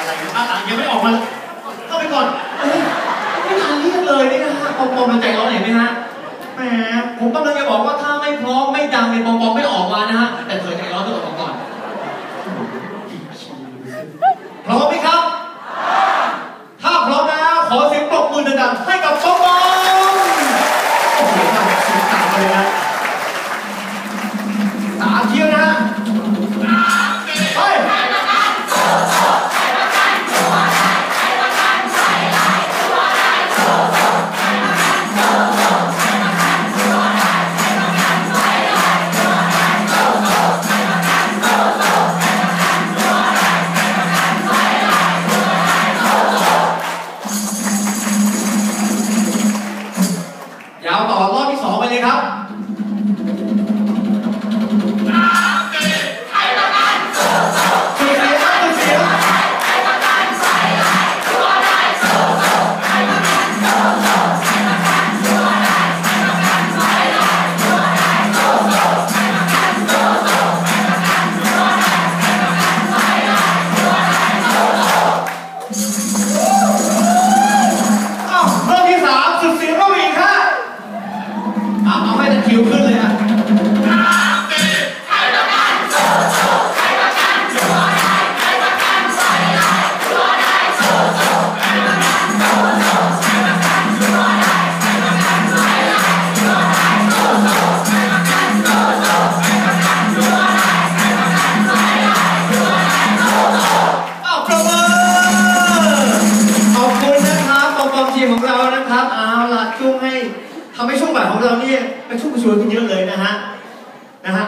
อะไรนะอะอะยังไม่ออกมาเข้าไปก่อนเอ้ยไม่ทันเรียกเลยนี่นะฮะปอมปอมมันใจร้อนเห็นไหมฮะแหมผมกำลังจะบอกว่าถ้าไม่พร้อมไม่ดังเนี่ยปอมปอมไม่ออกมานะฮะแต่เธอใจร้อนเธอออกมาก่อนพร้อมไหมครับ ถ้าพร้อมแล้วขอเสียงปรบมือดังๆให้กับปอมปอมโอ้โหมาแบบสุดตาเลยนะสามเต่อรอบที่สองไปเลยครับ คริวขึ้นเลยฮะ ทำให้ช่วงบ่ายของเราเนี่ยเป็นช่วงกระชวนกันเยอะเลยนะฮะนะฮะ